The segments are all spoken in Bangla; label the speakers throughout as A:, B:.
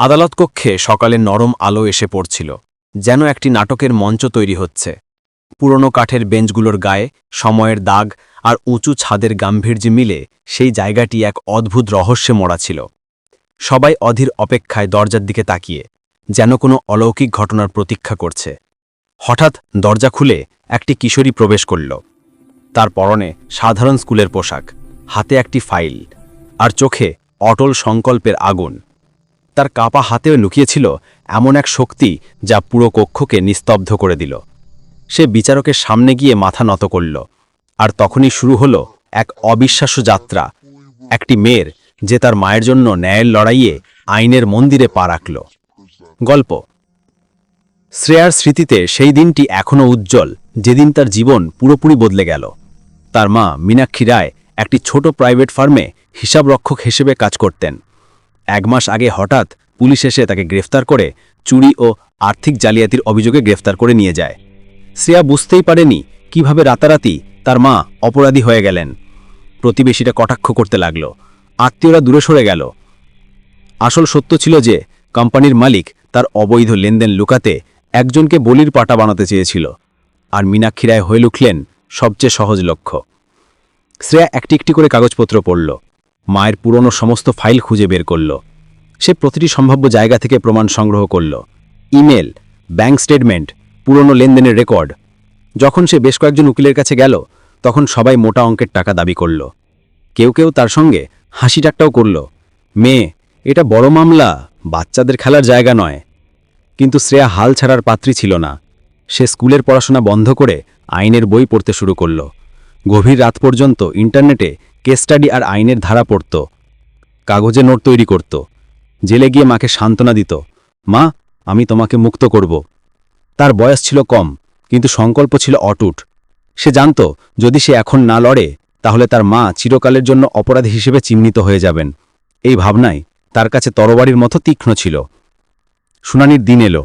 A: আদালত কক্ষে সকালে নরম আলো এসে পড়ছিল, যেন একটি নাটকের মঞ্চ তৈরি হচ্ছে। পুরনো কাঠের বেঞ্চগুলোর গায়ে, সময়ের দাগ আর উঁচু ছাদের গাম্ভীর্য মিলে সেই জায়গাটি এক অদ্ভুত রহস্যে মরা ছিল। সবাই অধীর অপেক্ষায় দরজার দিকে তাকিয়ে, যেন কোনো অলৌকিক ঘটনার প্রতীক্ষা করছে। হঠাৎ দরজা খুলে একটি কিশোরী প্রবেশ করল। তার পরনে সাধারণ স্কুলের পোশাক, হাতে একটি ফাইল, আর চোখে অটল সংকল্পের আগুন। তার কাপা হাতেও লুকিয়েছিল এমন এক শক্তি যা পুরো কক্ষকে নিস্তব্ধ করে দিল। সে বিচারকের সামনে গিয়ে মাথা নত করল, আর তখনই শুরু হল এক অবিশ্বাস্য যাত্রা। একটি মেয়ের, যে তার মায়ের জন্য ন্যায়ের লড়াইয়ে আইনের মন্দিরে পা রাখল। গল্প। শ্রেয়ার স্মৃতিতে সেই দিনটি এখনও উজ্জ্বল, যেদিন তার জীবন পুরোপুরি বদলে গেল। তার মা মীনাক্ষী রায় একটি ছোট প্রাইভেট ফার্মে হিসাবরক্ষক হিসেবে কাজ করতেন। এক মাস আগে হঠাৎ পুলিশ এসে তাকে গ্রেফতার করে চুরি ও আর্থিক জালিয়াতির অভিযোগে গ্রেফতার করে নিয়ে যায়। শ্রেয়া বুঝতেই পারেনি কীভাবে রাতারাতি তার মা অপরাধী হয়ে গেলেন। প্রতিবেশীরা কটাক্ষ করতে লাগল। আত্মীয়রা দূরে সরে গেল। আসল সত্য ছিল যে কোম্পানির মালিক তার অবৈধ লেনদেন লুকাতে একজনকে বলির পাটা বানাতে চেয়েছিল আর মীনাক্ষী রায় হয়ে লুকলেন সবচেয়ে সহজ লক্ষ্য। শ্রেয়া একটি একটি করে কাগজপত্র পড়ল। মায়ের পুরনো সমস্ত ফাইল খুঁজে বের করল। সে প্রতিটি সম্ভাব্য জায়গা থেকে প্রমাণ সংগ্রহ করল। ইমেল, ব্যাংক স্টেটমেন্ট, পুরনো লেনদেনের রেকর্ড। যখন সে বেশ কয়েকজন উকিলের কাছে গেল, তখন সবাই মোটা অঙ্কের টাকা দাবি করল। কেউ কেউ তার সঙ্গে হাসি ঠাট্টাও করল। মেয়ে, এটা বড় মামলা, বাচ্চাদের খেলার জায়গা নয়। কিন্তু শ্রেয়া হাল ছাড়ার পাত্রী ছিল না। সে স্কুলের পড়াশোনা বন্ধ করে আইনের বই পড়তে শুরু করল। গভীর রাত পর্যন্ত ইন্টারনেটে কেস স্টাডি আর আইনের ধারা পড়ত। কাগজে নোট তৈরি করত। জেলে গিয়ে মাকে সান্ত্বনা দিত, মা, আমি তোমাকে মুক্ত করব। তার বয়স ছিল কম, কিন্তু সংকল্প ছিল অটুট। সে জানত, যদি সে এখন না লড়ে, তাহলে তার মা চিরকালের জন্য অপরাধী হিসেবে চিহ্নিত হয়ে যাবেন। এই ভাবনায় তার কাছে তরবারির মতো তীক্ষ্ণ ছিল। শুনানির দিন এলো।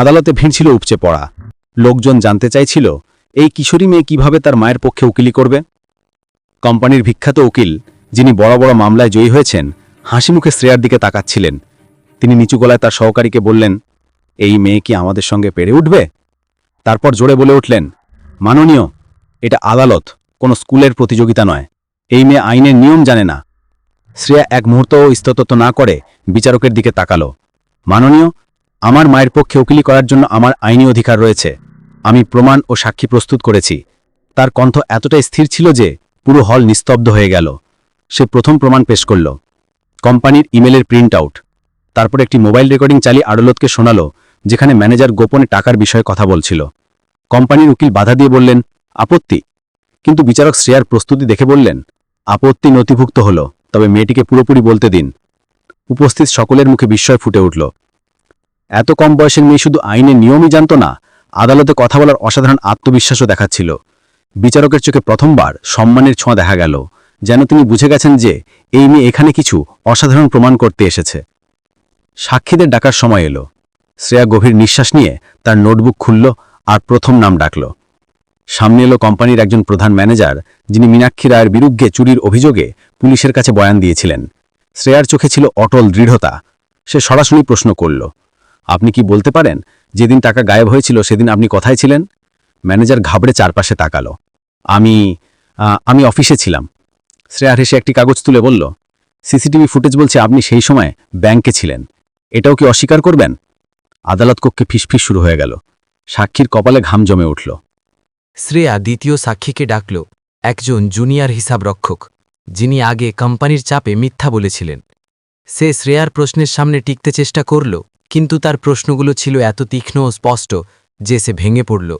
A: আদালতে ভিড় ছিল উপচে পড়া। লোকজন জানতে চাইছিল, এই কিশোরী মেয়ে কীভাবে তার মায়ের পক্ষে উকিলি করবে? কোম্পানির বিখ্যাত উকিল, যিনি বড় বড় মামলায় জয়ী হয়েছেন হাসিমুখে শ্রেয়ার দিকে তাকাচ্ছিলেন। তিনি নিচু গলায় তার সহকারীকে বললেন, এই মেয়ে কি আমাদের সঙ্গে পেরে উঠবে? তারপর জোরে বলে উঠলেন, মাননীয়, এটা আদালত, কোনো স্কুলের প্রতিযোগিতা নয়। এই মেয়ে আইনের নিয়ম জানে না। শ্রেয়া এক মুহূর্তও স্ততত না করে বিচারকের দিকে তাকালো, মাননীয়, আমার মায়ের পক্ষে উকিলি করার জন্য আমার আইনি অধিকার রয়েছে। আমি প্রমাণ ও সাক্ষী প্রস্তুত করেছি। তার কণ্ঠ এতটাই স্থির ছিল যে পুরো হল নিস্তব্ধ হয়ে গেল। সে প্রথম প্রমাণ পেশ করল। কোম্পানির ইমেলের প্রিন্ট আউট। তারপর একটি মোবাইল রেকর্ডিং চালিয়ে আদালতকে শোনালো, যেখানে ম্যানেজার গোপনে টাকার বিষয়ে কথা বলছিল। কোম্পানির উকিল বাধা দিয়ে বললেন, আপত্তি। কিন্তু বিচারক শ্রেয়ার প্রস্তুতি দেখে বললেন, আপত্তি নথিভুক্ত হল, তবে মেয়েটিকে পুরোপুরি বলতে দিন। উপস্থিত সকলের মুখে বিস্ময় ফুটে উঠল। এত কম বয়সের মেয়ে শুধু আইনের নিয়মই জানত না, আদালতে কথা বলার অসাধারণ আত্মবিশ্বাসও দেখাচ্ছিল। বিচারকের চোখে প্রথমবার সম্মানের ছোঁয়া দেখা গেল, যেন তিনি বুঝে গেছেন যে এই মেয়ে এখানে কিছু অসাধারণ প্রমাণ করতে এসেছে। সাক্ষীদের ডাকার সময় এলো। শ্রেয়া গভীর নিঃশ্বাস নিয়ে তার নোটবুক খুলল আর প্রথম নাম ডাকল। সামনে এলো কোম্পানির একজন প্রধান ম্যানেজার, যিনি মীনাক্ষী রায়ের বিরুদ্ধে চুরির অভিযোগে পুলিশের কাছে বয়ান দিয়েছিলেন। শ্রেয়ার চোখে ছিল অটল দৃঢ়তা। সে সরাসরি প্রশ্ন করল, আপনি কি বলতে পারেন, যেদিন টাকা গায়েব হয়েছিল সেদিন আপনি কথায় ছিলেন? ম্যানেজার ঘাবড়ে চারপাশে তাকালো। আমি আমি অফিসে ছিলাম। শ্রেয়ার হেসে একটি কাগজ তুলে বলল, সিসিটিভি ফুটেজ বলছে আপনি সেই সময় ব্যাংকে ছিলেন। এটাও কি অস্বীকার করবেন? আদালত কক্ষে ফিসফিস শুরু হয়ে গেল। সাক্ষীর কপালে ঘাম জমে উঠল।
B: শ্রেয়া দ্বিতীয় সাক্ষীকে ডাকল, একজন জুনিয়র হিসাবরক্ষক যিনি আগে কোম্পানির চাপে মিথ্যা বলেছিলেন। সে শ্রেয়ার প্রশ্নের সামনে টিকতে চেষ্টা করল, কিন্তু তার প্রশ্নগুলো ছিল এত তীক্ষ্ণ ও স্পষ্ট যে সে ভেঙে পড়ল।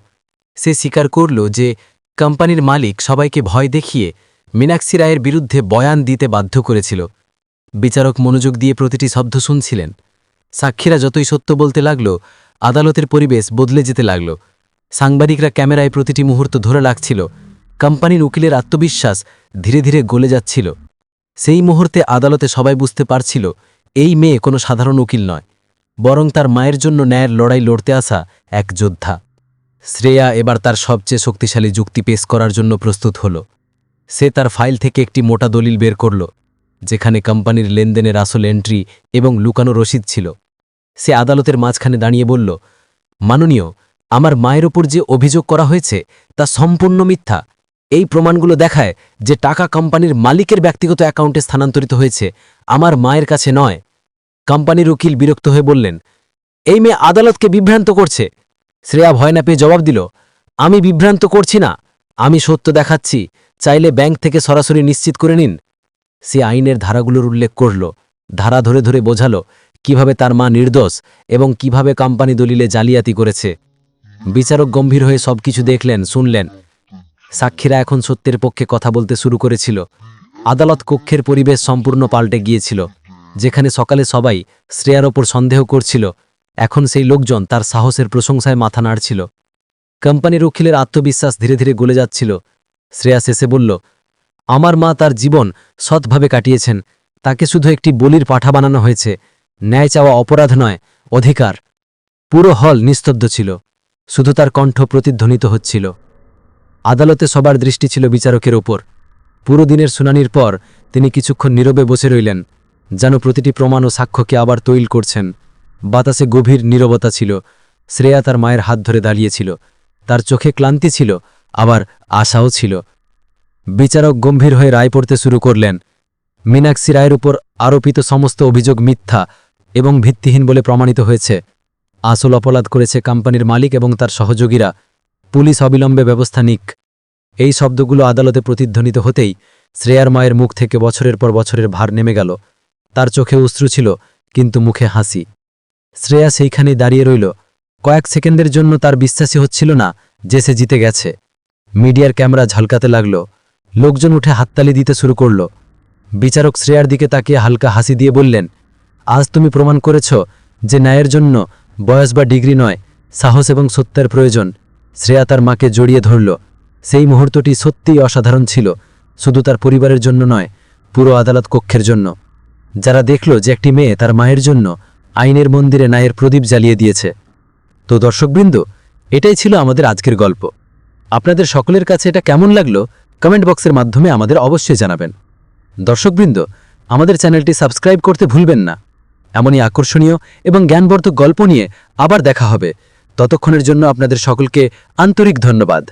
B: সে স্বীকার করল যে কোম্পানির মালিক সবাইকে ভয় দেখিয়ে মীনাক্ষী রায়ের বিরুদ্ধে বয়ান দিতে বাধ্য করেছিল। বিচারক মনোযোগ দিয়ে প্রতিটি শব্দ শুনছিলেন। সাক্ষীরা যতই সত্য বলতে লাগল, আদালতের পরিবেশ বদলে যেতে লাগল। সাংবাদিকরা ক্যামেরায় প্রতিটি মুহূর্ত ধরে রাখছিল। কোম্পানির উকিলের আত্মবিশ্বাস ধীরে ধীরে গলে যাচ্ছিল। সেই মুহূর্তে আদালতে সবাই বুঝতে পারছিল, এই মেয়ে কোনো সাধারণ উকিল নয়, বরং তার মায়ের জন্য ন্যায়ের লড়াই লড়তে আসা এক যোদ্ধা। শ্রেয়া এবার তার সবচেয়ে শক্তিশালী যুক্তি পেশ করার জন্য প্রস্তুত হল। সে তার ফাইল থেকে একটি মোটা দলিল বের করল, যেখানে কোম্পানির লেনদেনের আসল এন্ট্রি এবং লুকানো রসিদ ছিল। সে আদালতের মাঝখানে দাঁড়িয়ে বলল, মাননীয়, আমার মায়ের ওপর যে অভিযোগ করা হয়েছে তা সম্পূর্ণ মিথ্যা। এই প্রমাণগুলো দেখায় যে টাকা কোম্পানির মালিকের ব্যক্তিগত অ্যাকাউন্টে স্থানান্তরিত হয়েছে, আমার মায়ের কাছে নয়। কোম্পানির উকিল বিরক্ত হয়ে বললেন, এই মেয়ে আদালতকে বিভ্রান্ত করছে। শ্রেয়া ভয় না পেয়ে জবাব দিল, আমি বিভ্রান্ত করছি না। আমি সত্য দেখাচ্ছি। চাইলে ব্যাংক থেকে সরাসরি নিশ্চিত করে নিন। সে আইনের ধারাগুলোর উল্লেখ করল, ধারা ধরে ধরে বোঝাল কীভাবে তার মা নির্দোষ এবং কীভাবে কোম্পানি দলিলে জালিয়াতি করেছে। বিচারক গম্ভীর হয়ে সবকিছু দেখলেন, শুনলেন। সাক্ষীরা এখন সত্যের পক্ষে কথা বলতে শুরু করেছিল। আদালত কক্ষের পরিবেশ সম্পূর্ণ পাল্টে গিয়েছিল, যেখানে সকালে সবাই শ্রেয়ার ওপর সন্দেহ করছিল। এখন সেই লোকজন তার সাহসের প্রশংসায় মাথা নাড়ছিল। কোম্পানির উকিলের আত্মবিশ্বাস ধীরে ধীরে গলে যাচ্ছিল। শ্রেয়া শেষে বলল, আমার মা তার জীবন সৎভাবে কাটিয়েছেন। তাকে শুধু একটি বলির পাঠা বানানো হয়েছে। ন্যায় চাওয়া অপরাধ নয়, অধিকার। পুরো হল নিস্তব্ধ ছিল। শুধু তার কণ্ঠ প্রতিধ্বনিত হচ্ছিল। আদালতে সবার দৃষ্টি ছিল বিচারকের ওপর। পুরো দিনের শুনানির পর তিনি কিছুক্ষণ নীরবে বসে রইলেন, যেন প্রতিটি প্রমাণ ও সাক্ষ্যকে আবার তৈল করছেন। বাতাসে গভীর নীরবতা ছিল। শ্রেয়া তার মায়ের হাত ধরে দাঁড়িয়েছিল। তার চোখে ক্লান্তি ছিল, আবার আশাও ছিল। বিচারক গম্ভীর হয়ে রায় পড়তে শুরু করলেন। মীনাক্ষী রায়ের উপর আরোপিত সমস্ত অভিযোগ মিথ্যা এবং ভিত্তিহীন বলে প্রমাণিত হয়েছে। আসল অপরাধ করেছে কোম্পানির মালিক এবং তার সহযোগীরা। পুলিশ অবিলম্বে ব্যবস্থা নিক। এই শব্দগুলো আদালতে প্রতিধ্বনিত হতেই শ্রেয়ার মায়ের মুখ থেকে বছরের পর বছরের ভার নেমে গেল। তার চোখে অশ্রু ছিল, কিন্তু মুখে হাসি। শ্রেয়া সেইখানে দাঁড়িয়ে রইল। কয়েক সেকেন্ডের জন্য তার বিশ্বাসই হচ্ছিল না যে সে জিতে গেছে। মিডিয়ার ক্যামেরা ঝলকাতে লাগল। লোকজন উঠে হাততালি দিতে শুরু করল। বিচারক শ্রেয়ার দিকে তাকিয়ে হালকা হাসি দিয়ে বললেন, আজ তুমি প্রমাণ করেছ যে ন্যায়ের জন্য বয়স বা ডিগ্রি নয়, সাহস এবং সত্যের প্রয়োজন। শ্রেয়া তার মাকে জড়িয়ে ধরল। সেই মুহূর্তটি সত্যিই অসাধারণ ছিল। শুধু তার পরিবারের জন্য নয়, পুরো আদালত কক্ষের জন্য। যারা দেখল যে একটি মেয়ে তার মায়ের জন্য আইনের মন্দিরে ন্যায়ের প্রদীপ জ্বালিয়ে দিয়েছে। তো দর্শকবৃন্দ, এটাই ছিল আমাদের আজকের গল্প। আপনাদের সকলের কাছে এটা কেমন লাগল, কমেন্ট বক্সের মাধ্যমে আমাদের অবশ্যই জানাবেন। দর্শকবৃন্দ, আমাদের চ্যানেলটি সাবস্ক্রাইব করতে ভুলবেন না। এমনই আকর্ষণীয় এবং জ্ঞানবর্ধক গল্প নিয়ে আবার দেখা হবে। ততক্ষণের জন্য আপনাদের সকলকে আন্তরিক ধন্যবাদ।